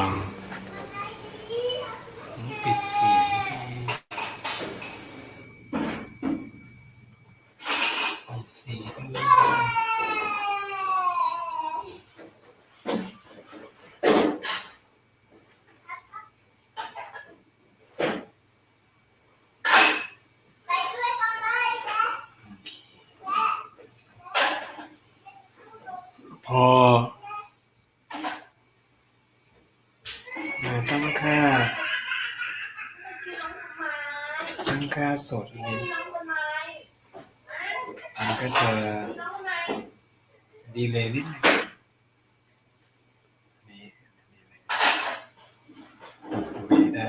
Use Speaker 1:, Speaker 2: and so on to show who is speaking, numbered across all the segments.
Speaker 1: ลองปิดเสียงที่ปิดเสียงด้วยพอ เราตั้งค่า ตั้งค่าสดนี้มันก็จะดีเลยนิดนึงนี่นี่เลยดูได้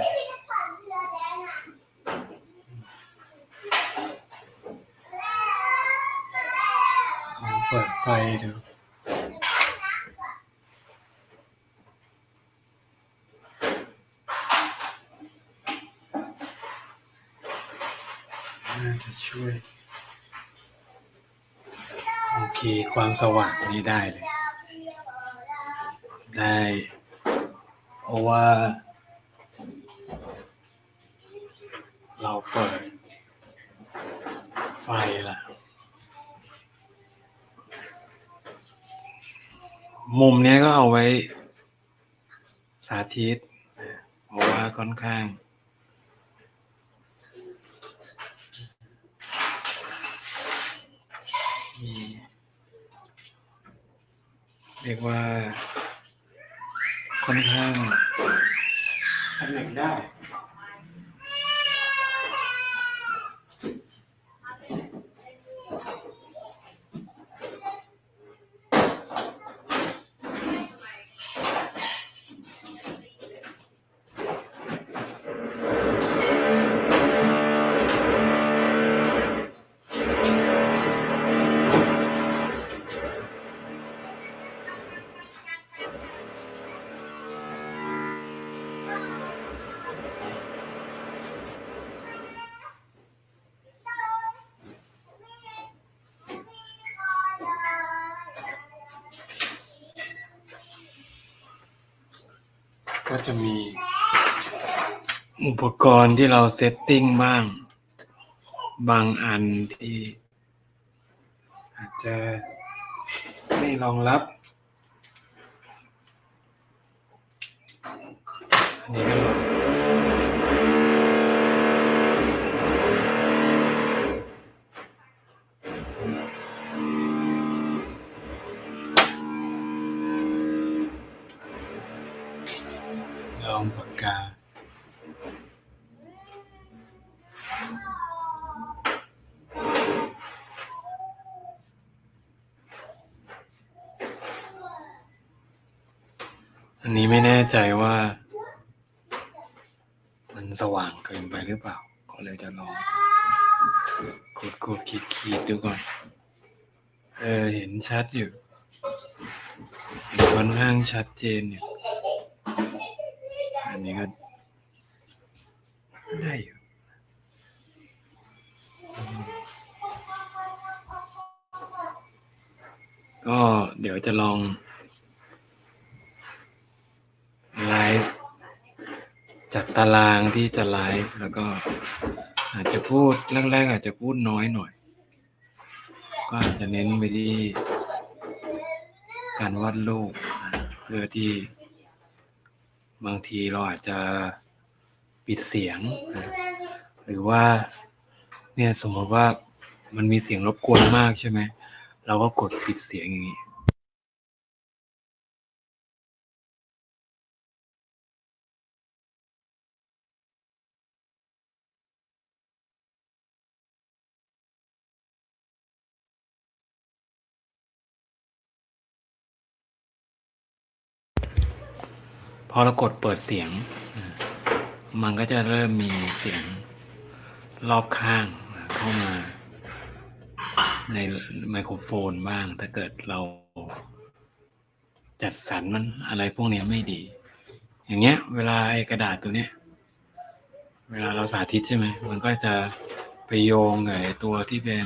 Speaker 1: ลองเปิดไฟดู น่าจะ ช่วย โอเค ความสว่างนี้ได้เลย ได้ เพราะว่า เราเปิด ไฟละมุมนี้ก็เอาไว้สาธิต เพราะว่าค่อนข้าง เรียกว่า ค่อนข้างทำไหนได้ ก็จะมีอุปกรณ์ที่เราเซตติ้งบ้าง บางอันที่ อาจจะไม่รองรับ อันนี้ก็ องปากกา อันนี้ไม่แน่ใจว่า มันสว่างเกินไปหรือเปล่า ก็เลยจะลองกดกดขีดขีดดูก่อน เออ เห็นชัดอยู่ เห็นค่อนข้างชัดเจนอยู่ อันนี้ก็ได้อยู่ก็เดี๋ยวจะลองไลฟ์จัดตารางที่จะไลฟ์แล้วก็อาจจะพูดแรกๆอาจจะพูดน้อยหน่อย ก็อาจจะเน้นไปที่การวาดรูปเพื่อที่ บางทีเราอาจจะปิดเสียงนะหรือว่าเนี่ยสมมติว่ามันมีเสียงรบกวนมากใช่ไหมเราก็กดปิดเสียงอย่างนี้ พอเรากดเปิดเสียง มันก็จะเริ่มมีเสียงรอบข้างเข้ามา ในไมโครโฟนบ้าง ถ้าเกิดเราจัดสรรมันอะไรพวกนี้ไม่ดี อย่างเงี้ย เวลาไอ้กระดาษตัวเนี้ย เวลาเราสาธิตใช่ไหม มันก็จะไปโยงไอ้ตัวที่เป็น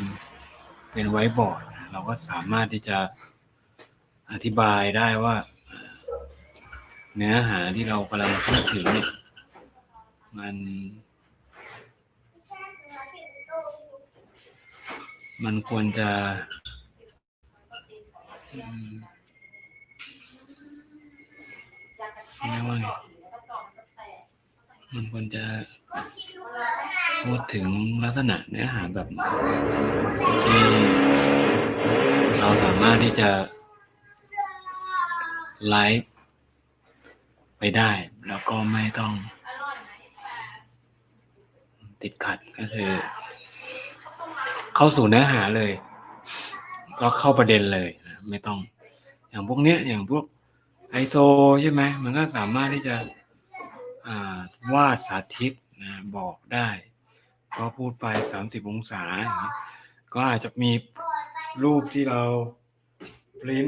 Speaker 1: เป็นไวบอร์ด เราก็สามารถที่จะอธิบายได้ว่า เนื้อหาที่เรากำลังพูดถึงเนี่ยมัน มันควรจะอืมเรียกว่าไงมันควรจะพูดถึงลักษณะเนื้อหาแบบที่เราสามารถที่จะไลฟ์ ไปได้ แล้วก็ไม่ต้องติดขัดก็คือ เข้าสู่เนื้อหาเลย ก็เข้าประเด็นเลยนะไม่ต้อง อย่างพวกเนี้ยอย่างพวกไอโซใช่ไหมมันก็สามารถที่จะวาดสาธิตนะบอกได้ ก็พูดไปสามสิบองศา ก็อาจจะมีรูปที่เราปริ้น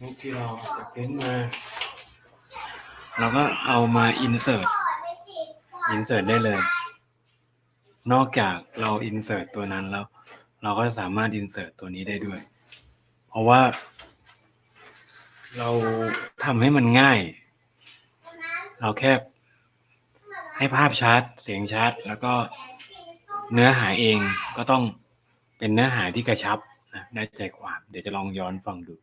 Speaker 1: รูปที่เราอาจะปริ้นมา เราก็เอามาอินเสิร์ตอินเสิร์ตได้เลย นอกจากเราอินเสิร์ตตัวนั้นแล้ว เราก็สามารถอินเสิร์ตตัวนี้ได้ด้วย เพราะว่า เราทำให้มันง่าย เราแค่ให้ภาพชัด เสียงชัด แล้วก็เนื้อหาเองก็ต้องเป็นเนื้อหาที่กระชับนะได้ใจความ เดี๋ยวจะลองย้อนฟังดู